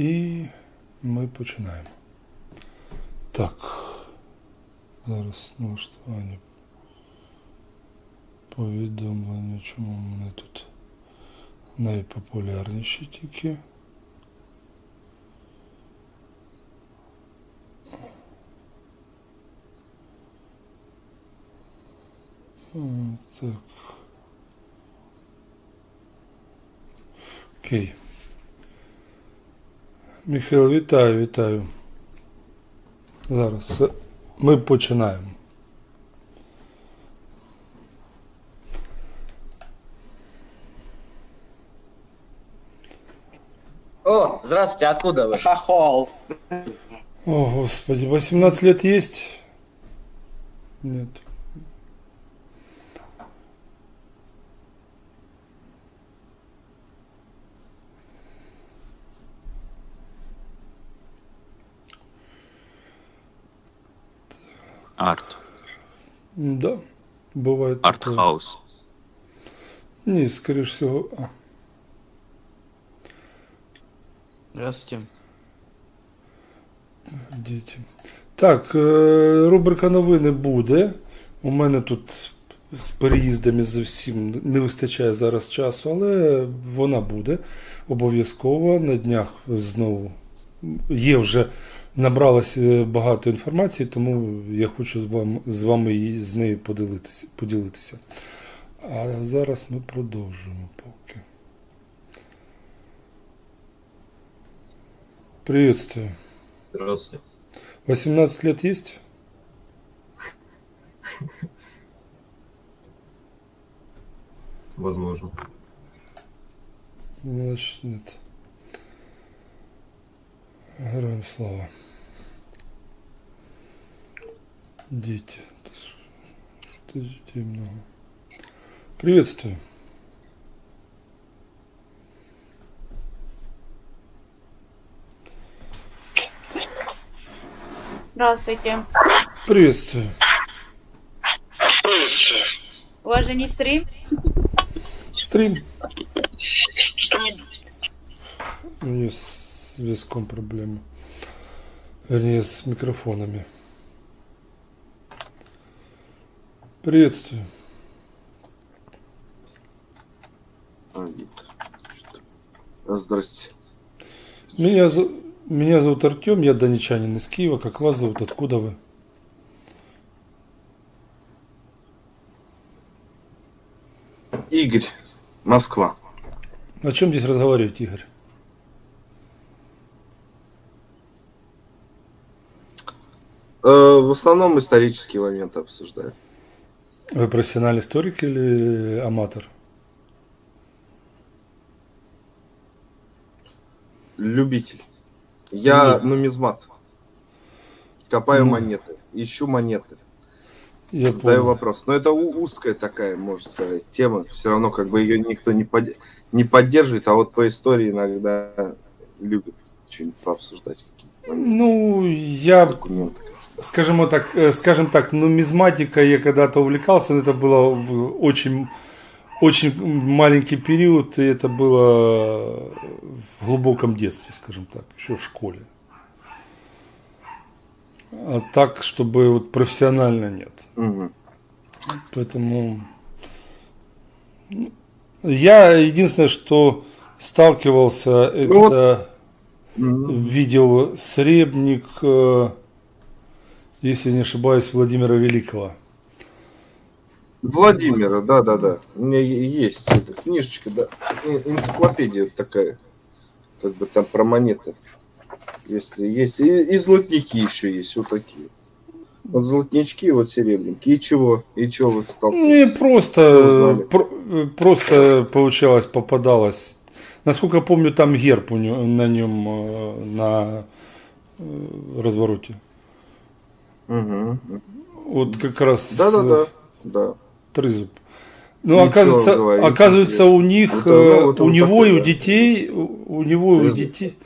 І ми починаємо. Так. Зараз налаштування. Повідомлення, чому мене тут найпопулярніші тільки. Так. Окей. Михайло, вітаю, вітаю. Зараз все. ми починаємо. О, здравствуйте, откуда вы? Хохол. О, господи, 18 лет есть? Нет. Арт. Да, бывает такое. Артхаус. Не, скорее всего. а. Здравствуйте. Діти. Так, е, рубрика новини буде. У мене тут з переїздами зовсім не вистачає зараз часу, але вона буде обов'язково. На днях знову є вже набралося багато інформації, тому я хочу з вами, з вами з нею поділитися, поділитися. А зараз ми продовжуємо поки. Приветствую. Здравствуйте. 18 лет есть? Возможно. Значит, нет. Героям слава. Дети. Что детей много. Приветствую. Здравствуйте. Приветствую. У вас же не стрим? Стрим. У нее с виском проблемы. Вернее, с микрофонами. Приветствую. Здрасте. Меня, меня зовут Артем, я донечанин из Киева. Как вас зовут? Откуда вы? Игорь, Москва. О чем здесь разговаривать, Игорь? В основном исторические моменты обсуждаю. Вы профессиональный историк или аматор? Любитель. Я Ну. нумизмат. Копаю Ну. монеты, ищу монеты, Я задаю понял. вопрос. Но это узкая такая, можно сказать, тема. Все равно как бы ее никто не, под- не поддерживает, а вот по истории иногда любят что-нибудь пообсуждать, Ну, я, документы. Скажем вот так, э, скажем так, нумизматикой я когда-то увлекался, но это было очень, очень маленький период, и это было в глубоком детстве, скажем так, еще в школе. А так, чтобы вот профессионально нет. Мгм. Поэтому ну, я единственное, что сталкивался, Ну вот. это Мгм. видел сребник, э, если не ошибаюсь, Владимира Великого. Владимира, да, да, да. У меня есть эта книжечка, да. Энциклопедия такая. Как бы там про монеты. Если есть. И, и золотники еще есть, вот такие. Вот золотнички, вот серебряники. И чего? И чего вы Не столкнулись? просто, про- просто получалось, попадалось. Насколько помню, там герб у него, на нем э, на э, развороте. Мгм. Вот как раз Да, да, э, да. Да. трезуб. Ну, Ничего оказывается, говорить, оказывается, у них, Это, ну, э, вот у него и такой, у да. детей, у у него и у детей,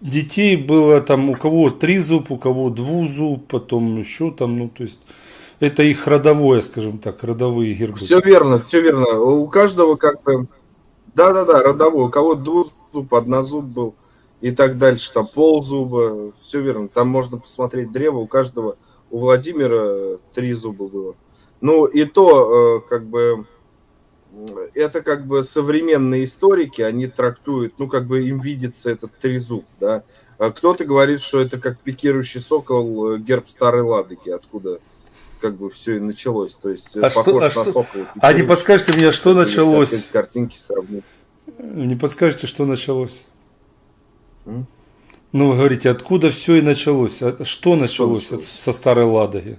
детей было там у кого три зуб, у кого двузуб, потом еще там, ну, то есть это их родовое, скажем так, родовые гербы. Все верно, все верно. У каждого как бы... Да-да-да, родовой. У кого двузуб, однозуб был. и так дальше, там ползуба, все верно. Там можно посмотреть древо, у каждого, у Владимира три зуба было. Ну и то, э, как бы, это как бы современные историки, они трактуют, ну как бы им видится этот трезуб, да. А кто-то говорит, что это как пикирующий сокол, э, герб старой Ладоги, откуда как бы все и началось. То есть э, А что- похож а на что- сокола. А не подскажете мне, что началось? картинки сравнить. Не подскажете, что началось? М? Ну, вы говорите, откуда все и началось? А Что началось началось? со старой Ладоги?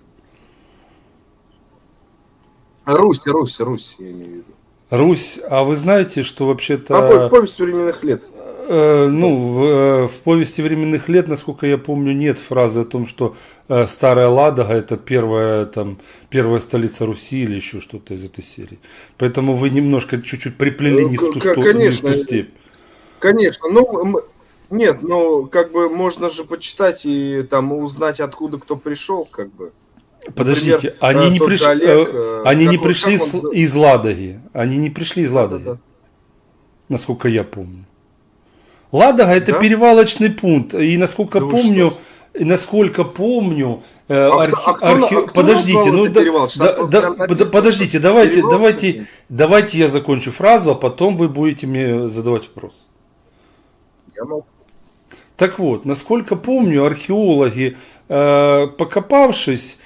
Русь, Русь, Русь, я имею в виду. Русь, а вы знаете, что вообще-то... А, по- повесть временных лет. Э, ну, в, э, в повести временных лет, насколько я помню, нет фразы о том, что э, старая Ладога это первая, там, первая столица Руси или еще что-то из этой серии. Поэтому вы немножко чуть-чуть приплели не в ту, К- сто- конечно. не в ту степь. Конечно, ну, нет, ну, как бы можно же почитать и там узнать, откуда кто пришел, как бы. Подождите, Например, они э, не же пришли, Олег, э, э, они не пришли он из Ладоги. Они не пришли из Ладоги, Да-да-да. насколько я помню. Ладога это Да? перевалочный пункт. И насколько Да помню, что? насколько помню, э, А архи- а кто- архе- а кто подождите, назвал ну да- да- да- написано, подождите, давайте, перевалочный давайте, давайте я закончу фразу, а потом вы будете мне задавать вопрос. Так вот, насколько помню, археологи, э, покопавшись,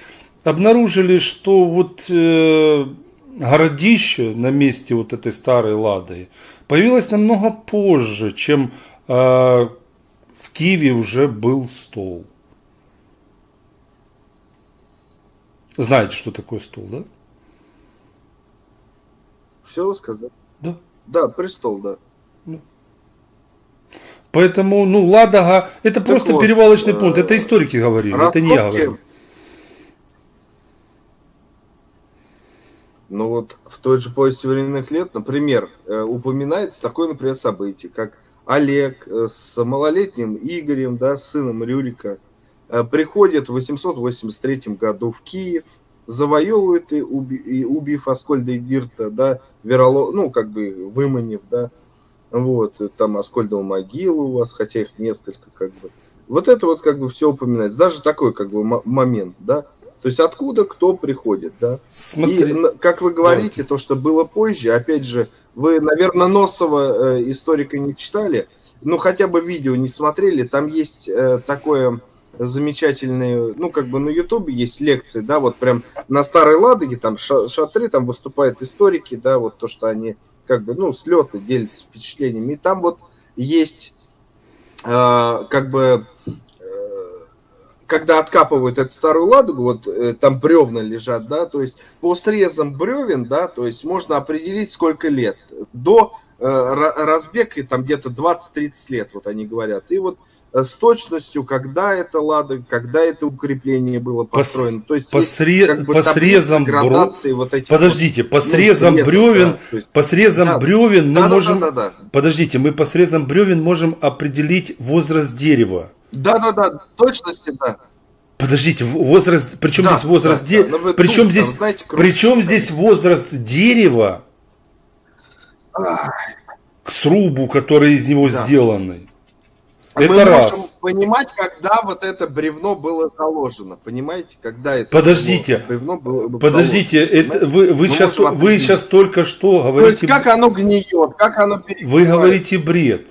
обнаружили, что вот э, городище на месте вот этой старой Ладоги появилось намного позже, чем э, в Киеве уже был стол. Знаете, что такое стол, да? Все сказать. Да. Да, престол, да. Поэтому, ну, Ладога, это просто вот, перевалочный э, пункт, это историки говорили, это не я Раскопки- говорю. Ну вот в той же повести временных лет, например, э, упоминается такое, например, событие, как Олег э, с малолетним Игорем, да, сыном Рюрика, приходит в 883 году в Киев, завоевывают и, уби- и убив Аскольда и Дирта, да, Вероло, ну, как бы выманив, да, вот, э, там Аскольдову могилу у вас, хотя их несколько, как бы. Вот это вот как бы все упоминается. Даже такой как бы мо- момент, да. То есть откуда кто приходит, да. Смотри, И, как вы говорите, то, что было позже, опять же, вы, наверное, Носова э, историка не читали, ну, хотя бы видео не смотрели, там есть э, такое замечательное, ну, как бы на Ютубе есть лекции, да, вот прям на Старой Ладоге, там ша- шатры, там выступают историки, да, вот то, что они, как бы, ну, слеты делятся впечатлениями, и там вот есть, э, как бы, э, когда откапывают эту старую ладугу, вот э, там бревна лежат, да, то есть по срезам бревен, да, то есть можно определить, сколько лет. До э, ра- разбега там где-то 20-30 лет, вот они говорят. И вот э, с точностью, когда это ладога, когда это укрепление было По построено. то есть по, сре- как бы по срезам градации вот Подождите, по вот, ну, срезам срезов, бревен, да, есть- по срезам Да. бревен мы да, да, можем. да, да, да. Подождите, мы по срезам бревен можем определить возраст дерева. Да, да, да, точности, да. Подождите, возраст. Причем Да, здесь возраст да, дерева? да. Ну, Причем там, здесь. знаете. Причем здесь возраст дерева к срубу, который из него Да. сделанный. Мы Это раз. можем понимать, когда вот это бревно было заложено. Понимаете, когда это Подождите. бревно было, было Подождите, заложено, это вы, вы, Мы сейчас, вы сейчас только что То есть говорите. как оно гниет, как оно Вы перегнивает. говорите бред.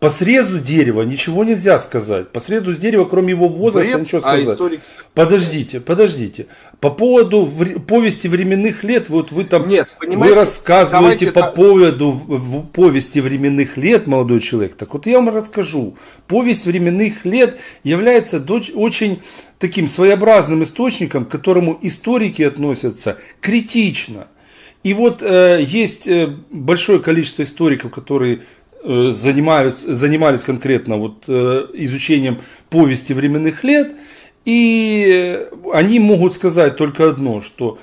По срезу дерева ничего нельзя сказать. По срезу дерева, кроме его возраста, Бред, ничего а сказать. историк... Подождите, подождите. По поводу вре- повести временных лет, вот вы там Нет, вы рассказываете по та- поводу в- в повести временных лет, молодой человек. Так вот я вам расскажу. Повесть временных лет является доч- очень таким своеобразным источником, к которому историки относятся критично. И вот э, есть э, большое количество историков, которые э, занимаются, занимались конкретно вот, э, изучением повести временных лет, и они могут сказать только одно, что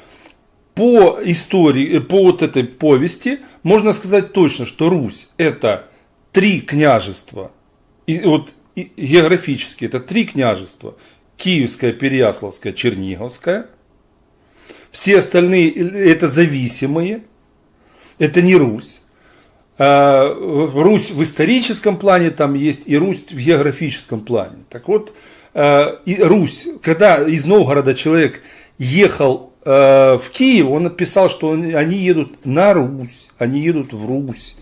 по истории, э, по вот этой повести можно сказать точно, что Русь это три княжества, и вот и географически это три княжества, Киевское, Переяславское, Черниговское, все остальные это зависимые, это не Русь. Э, Русь в историческом плане там есть и Русь в географическом плане. Так вот, э, и Русь, когда из Новгорода человек ехал э, в Киев, он написал, что он- они едут на Русь, они едут в Русь.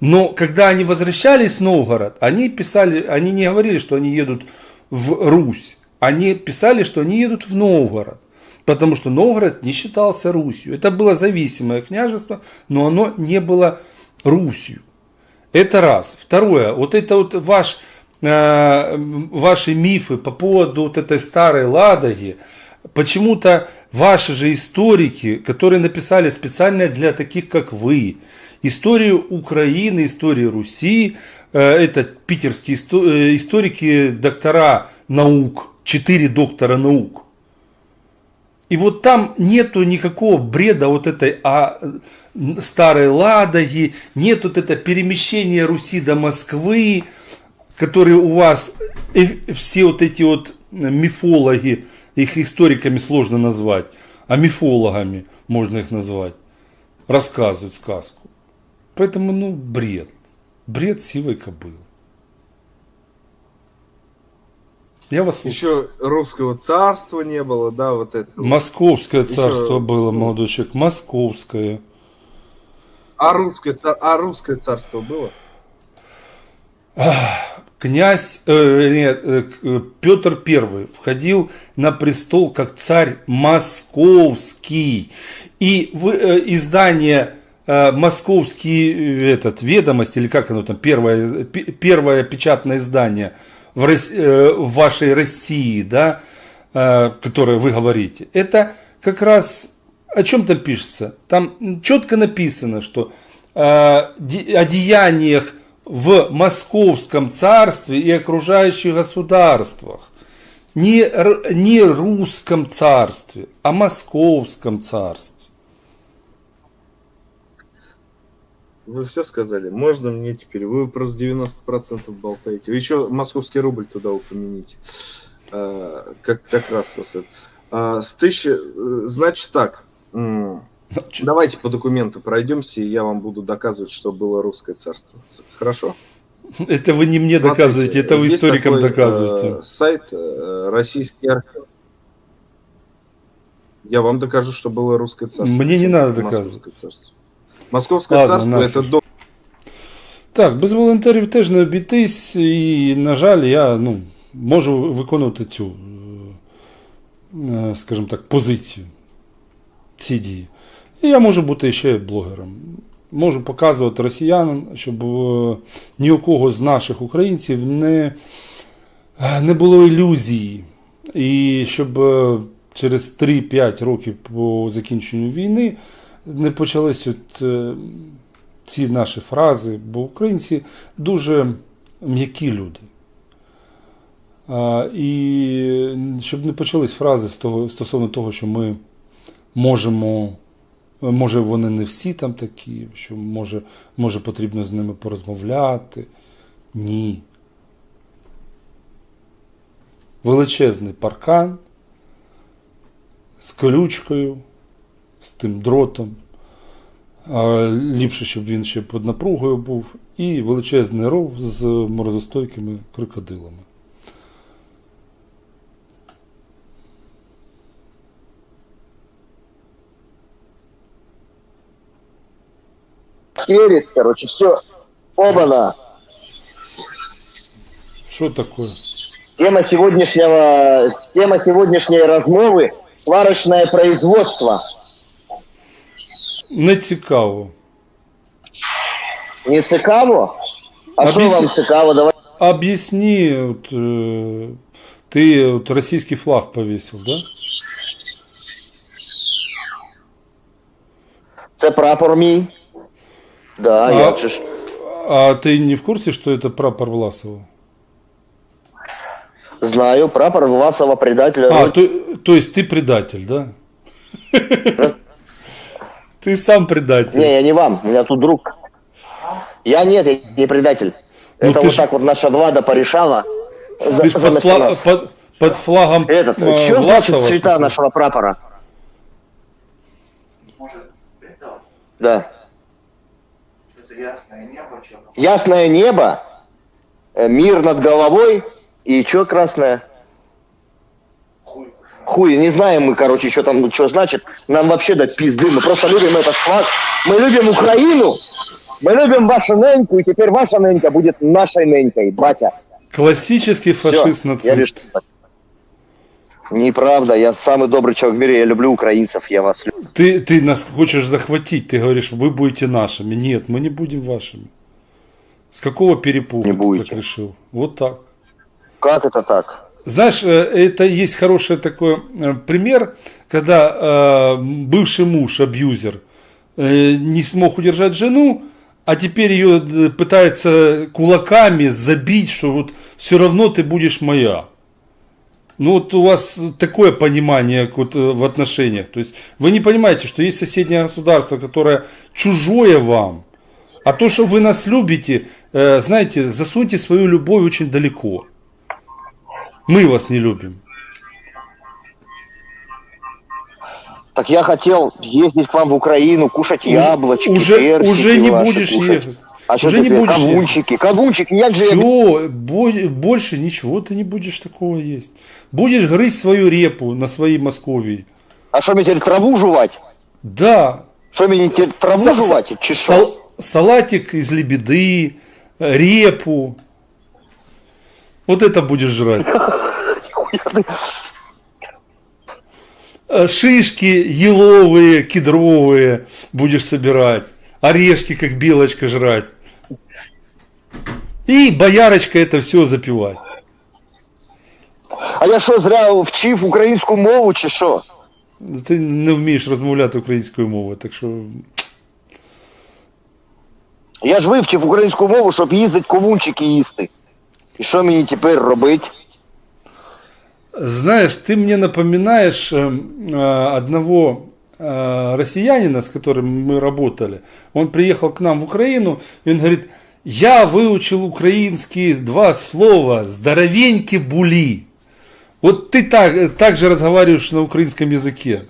Но когда они возвращались в Новгород, они писали, они не говорили, что они едут в Русь. Они писали, что они едут в Новгород. Потому что Новгород не считался Русью. Это было зависимое княжество, но оно не было Русью. Это раз. Второе. Вот это вот ваш, э, ваши мифы по поводу вот этой старой Ладоги. Почему-то ваши же историки, которые написали специально для таких, как вы, историю Украины, историю Руси, э, это питерские э, историки, доктора наук, четыре доктора наук. И вот там нету никакого бреда вот этой а, старой Ладоги, нет вот это перемещение Руси до Москвы, которые у вас э, все вот эти вот мифологи, их историками сложно назвать, а мифологами можно их назвать, рассказывают сказку. Поэтому, ну, бред. Бред сивой кобылы. Я вас слушаю. Еще русского царства не было, да, вот это. Московское Еще- царство было, молодой человек. Московское. А русское, а русское царство было? Князь, э, нет, э, э, Петр I входил на престол как царь московский. И в, э, издание э, московский э, этот, ведомость, или как оно там, первое, пе- первое печатное издание в, Рос- э, в вашей России, да, э, которое вы говорите, это как раз о чем там пишется? Там четко написано, что э, о деяниях в московском царстве и окружающих государствах. Не, не русском царстве, а московском царстве. Вы все сказали? Можно мне теперь? Вы просто 90% болтаете. Вы еще московский рубль туда упомяните. А, как, как раз вас это. А, с тысячи... э, Значит так. Давайте по документу пройдемся, и я вам буду доказывать, что было русское царство. Хорошо? Это вы не мне Смотрите, доказываете, это вы историкам такой, доказываете. э, сайт э, российский архив. Я вам докажу, что было русское царство. Мне не надо доказывать. Московское царство. Московское Ладно, царство нафиг. это до Так, без волонтерів теж не обійтись, і, на жаль, я ну, можу виконувати цю, е, е, скажімо так, позицію, ці дії. І я можу бути ще блогером. Можу показувати росіянам, щоб е, ні у кого з наших українців не, не було ілюзії. І щоб е, через 3-5 років по закінченню війни не почались от, е, ці наші фрази, бо українці дуже м'які люди. А, і щоб не почались фрази з того, стосовно того, що ми можемо, може вони не всі там такі, що може, може потрібно з ними порозмовляти. Ні. Величезний паркан з колючкою, з тим дротом. Ліпше, щоб він ще під напругою був, і величезний ров з морозостойкими крокодилами. Перец, короче, все. Оба-на. Що таке? Тема сегодняшнего, тема сегодняшней размовы – сварочное производство. Не цікаво. Не цікаво? А що Объясни- вам цікаво? Давай. Об'ясні, от, е, ти от російський флаг повісив, да? Це прапор мій. Да, А- як же ж. А ти не в курсі, що це прапор Власова? Знаю, прапор Власова предателя. А, Родины. то, то есть ты предатель, да? ты сам предатель. Не, я не вам, у меня тут друг. Я нет, я не предатель. Ну Это вот ж- так вот наша влада порешала. Ты под, фла- под, под флагом Этот, э, что Власова. значит цвета что нашего прапора? Да. Ясное небо, э, мир над головой и что красное? Хуй, не знаем мы, короче, что там, что значит. Нам вообще до пизды. Мы просто любим этот флаг. Мы любим Украину. Мы любим вашу неньку, и теперь ваша ненька будет нашей ненькой, батя. Классический фашист-нацист. Неправда, я самый добрый человек в мире, я люблю украинцев, я вас люблю. Ты, ты нас хочешь захватить, ты говоришь, вы будете нашими. Нет, мы не будем вашими. С какого перепуга Не ты будете. так решил? Вот так. Как это так? Знаешь, э, это есть хороший такой э, пример, когда э, бывший муж, абьюзер, не смог удержать жену, а теперь ее пытается кулаками забить, что вот все равно ты будешь моя. Ну вот у вас такое понимание вот, в отношениях. То есть вы не понимаете, что есть соседнее государство, которое чужое вам. А то, что вы нас любите, знаете, засуньте свою любовь очень далеко. Мы вас не любим. Так я хотел ездить к вам в Украину, кушать яблочки, уже, персики уже не ваши будешь кушать. ехать. А что уже не теперь? будешь. Кавунчики, кавунчики, як же я... Все, больше ничего ты не будешь такого есть. Будешь грызть свою репу на своей Московии. А что мне теперь траву жевать? Да. Что мне теперь траву Са- жевать? Сал- салатик из лебеды, э, репу. Вот это будешь жрать. Э, Шишки еловые, кедровые будешь собирать. Орешки, как белочка, жрать. И боярочка это все запивать. А я що, зря вчив українську мову, чи що? Ти не вмієш розмовляти українською мовою, так що. Я ж вивчив українську мову, щоб їздити кавунчики їсти. І що мені тепер робити? Знаешь, ты мне напоминаешь э, э, одного э, россиянина, с которым мы работали. Он приехал к нам в Украину, и он говорит, я выучил украинские два слова «здоровеньки були». Вот ты так, так же разговариваешь на украинском языке.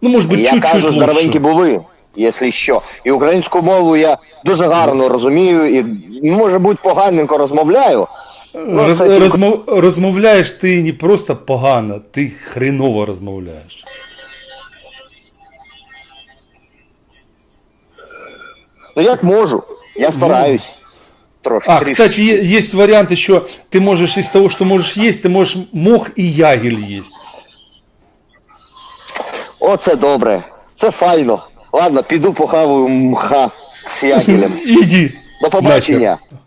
Ну, может быть, я чуть-чуть кажу, лучше. здоровенькі були, якщо що. І українську мову я дуже гарно розумію і, може бути, поганенько розмовляю. Ну, Роз, кстати, розмов, розмовляєш ти не просто погано, ти хреново розмовляєш. Ну як можу, я стараюсь. Трошки. А, трішки. кстати, е- есть вариант еще, ты можешь из того, что можешь есть, ты можешь мох и ягель есть. О, це добре. Це файно. Ладно, піду похаваю мха з ягелем. Иди. До побачення. Нахер.